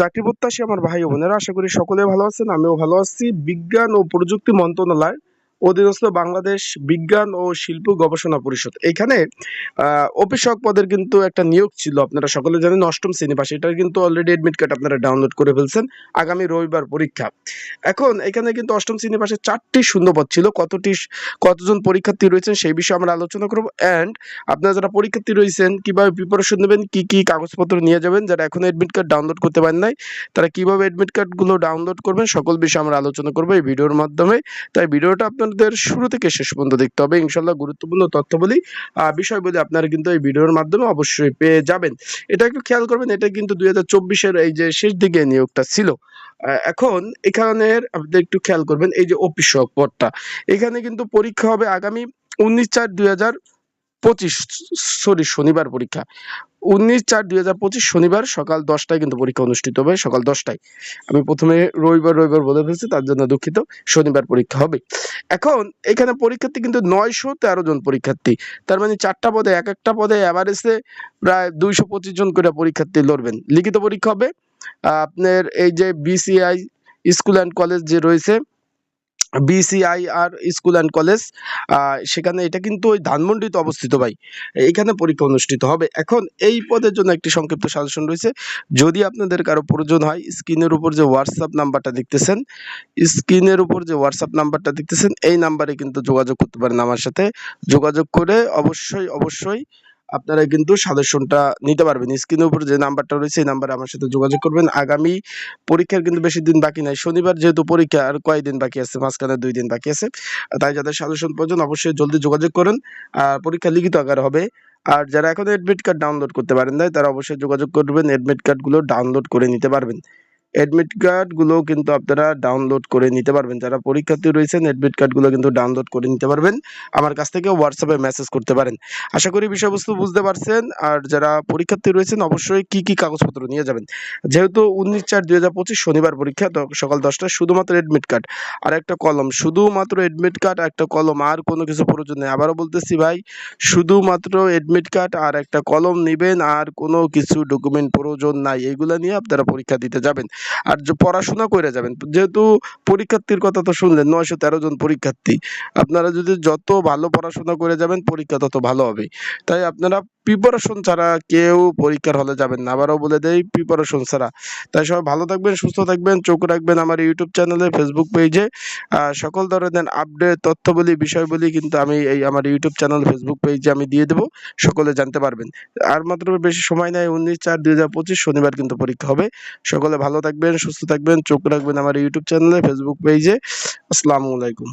চাকরি প্রত্যাশী আমার ভাই বোনেরা, আশা করি সকলে ভালো আছেন, আমিও ভালো আছি। বিজ্ঞান ও প্রযুক্তি মন্ত্রণালয় অধীনস্থ বাংলাদেশ বিজ্ঞান ও শিল্প গবেষণা পরিষদ। এখানে অফিসক পদের কিন্তু একটা নিয়োগ ছিল, আপনারা সকলে জানেন, অষ্টম শ্রেণি পাশে। এটার কিন্তু অলরেডি এডমিট কার্ড আপনারা ডাউনলোড করে ফেলছেন আগামী রবিবার পরীক্ষা। এখন, এখানে কিন্তু অষ্টম শ্রেণি পাশে চারটি শূন্যপদ ছিল, কতটি, কতজন পরীক্ষার্থী রয়েছেন সেই বিষয়ে আমরা আলোচনা করব। অ্যান্ড আপনারা যারা পরীক্ষার্থী রয়েছেন, কীভাবে প্রিপারেশন নেবেন, কি কি কাগজপত্র নিয়ে যাবেন, যারা এখন এডমিট কার্ড ডাউনলোড করতে পারেন নাই, তারা কীভাবে এডমিট কার্ডগুলো ডাউনলোড করবেন, সকল বিষয়ে আমরা আলোচনা করব এই ভিডিওর মাধ্যমে। তাই ভিডিওটা আপনাদের শুরু থেকে শেষ পর্যন্ত দেখতে হবে। ইনশাল্লাহ গুরুত্বপূর্ণ তথ্যবলী বিষয়বলী আপনারা কিন্তু এই ভিডিওর মাধ্যমে অবশ্যই পেয়ে যাবেন। এটা একটু খেয়াল করবেন, এটা কিন্তু দুই হাজার এই যে শেষ দিকে নিয়োগটা ছিল। এখন এখানের আপনি একটু খেয়াল করবেন, এই যে অফিস পদটা। এখানে কিন্তু পরীক্ষা হবে আগামী উনিশ চার দুই হাজার পঁচিশ, সরি, শনিবার পরীক্ষা। উনিশ চার দুই হাজার পঁচিশ শনিবার সকাল দশটায় কিন্তু পরীক্ষা অনুষ্ঠিত হবে, সকাল দশটায়। আমি প্রথমে রবিবার রবিবার বলে ফেলছি, তার জন্য দুঃখিত, শনিবার পরীক্ষা হবে। এখন এখানে পরীক্ষার্থী কিন্তু নয়শো তেরো জন পরীক্ষার্থী, তার মানে চারটা পদে, এক একটা পদে অ্যাভারেজে প্রায় দুইশো পঁচিশ জন করে পরীক্ষার্থী লড়বেন। লিখিত পরীক্ষা হবে। আপনার এই যে বিসিআই স্কুল অ্যান্ড কলেজ যে রয়েছে বিসিআইআর স্কুল অ্যান্ড কলেজ সেখানে এটা কিন্তু ওই ধানমন্ডিতে অবস্থিত ভাই। এখানে পরীক্ষা অনুষ্ঠিত হবে। এখন এই পদের জন্য একটি সংক্ষিপ্ত সাজেশন রয়েছে। যদি আপনাদের কারও প্রয়োজন হয়, স্ক্রিনের উপর যে হোয়াটসঅ্যাপ নাম্বারটা দেখতেছেন, স্ক্রিনের উপর যে হোয়াটসঅ্যাপ নাম্বারটা দেখতেছেন, এই নাম্বারে কিন্তু যোগাযোগ করতে পারেন আমার সাথে। যোগাযোগ করে অবশ্যই অবশ্যই আপনারা কিন্তু সাজেশনটা নিতে পারবেন। স্ক্রিনের উপর যে নাম্বারটা রয়েছে, এই নাম্বারে আমার সাথে যোগাযোগ করবেন। আগামী পরীক্ষার কিন্তু বেশি দিন বাকি নাই। শনিবার যেহেতু পরীক্ষা, আর কয়েকদিন বাকি আছে? মাঝখানে দুই দিন বাকি আছে। তাই যাদের সাজেশন প্রয়োজন, অবশ্যই জলদি যোগাযোগ করুন। আর পরীক্ষা লিখিত আকারে হবে। আর যারা এখনও এডমিট কার্ড ডাউনলোড করতে পারেন নাই, তারা অবশ্যই যোগাযোগ করবেন। এডমিট কার্ডগুলো ডাউনলোড করে নিতে পারবেন। এডমিট কার্ডগুলো কিন্তু আপনারা ডাউনলোড করে নিতে পারবেন। যারা পরীক্ষার্থী রয়েছেন এডমিট কার্ডগুলো কিন্তু ডাউনলোড করে নিতে পারবেন। আমার কাছ থেকে হোয়াটসঅ্যাপে মেসেজ করতে পারেন। আশা করি বিষয়বস্তু বুঝতে পারছেন। আর যারা পরীক্ষার্থী রয়েছেন, অবশ্যই কি কি কাগজপত্র নিয়ে যাবেন? যেহেতু উনিশ চার দুই হাজার পঁচিশ শনিবার পরীক্ষা সকাল দশটায় শুধুমাত্র এডমিট কার্ড আর একটা কলম, শুধুমাত্র এডমিট কার্ড একটা কলম, আর কোনো কিছু প্রয়োজন নেই। আবারও বলতেছি ভাই, শুধুমাত্র এডমিট কার্ড আর একটা কলম নেবেন, আর কোনো কিছু ডকুমেন্ট প্রয়োজন নাই। এগুলো নিয়ে আপনারা পরীক্ষা দিতে যাবেন। আর পড়াশোনা করে যাবেন, যেহেতু পরীক্ষার্থীর কথা তো শুনলেন, নয়শো তেরো জন পরীক্ষার্থী। আপনারা যদি যত ভালো পড়াশোনা করে যাবেন, পরীক্ষা তত ভালো হবে। তাই আপনারা প্রিপারেশন ছাড়া কেউ পরীক্ষার হলে যাবেন না। আবারও বলে দেই প্রিপারেশন ছাড়া। তাই সবাই ভালো থাকবেন, সুস্থ থাকবেন, চোখ রাখবেন আমার ইউটিউব চ্যানেলে ফেসবুক পেজে সকল ধরনের আপডেট তথ্যবলী, বিষয়বলী কিন্তু আমি এই আমার ইউটিউব চ্যানেল ফেসবুক পেজে আমি দিয়ে দেবো। সকলে জানতে পারবেন। আর মাত্র বেশি সময় নাই, উনিশ চার দুই শনিবার কিন্তু পরীক্ষা হবে। সকলে ভালো থাকবেন, সুস্থ থাকবেন, চোখ রাখবেন আমার ইউটিউব চ্যানেলে ফেসবুক পেজে আসসালামু আলাইকুম।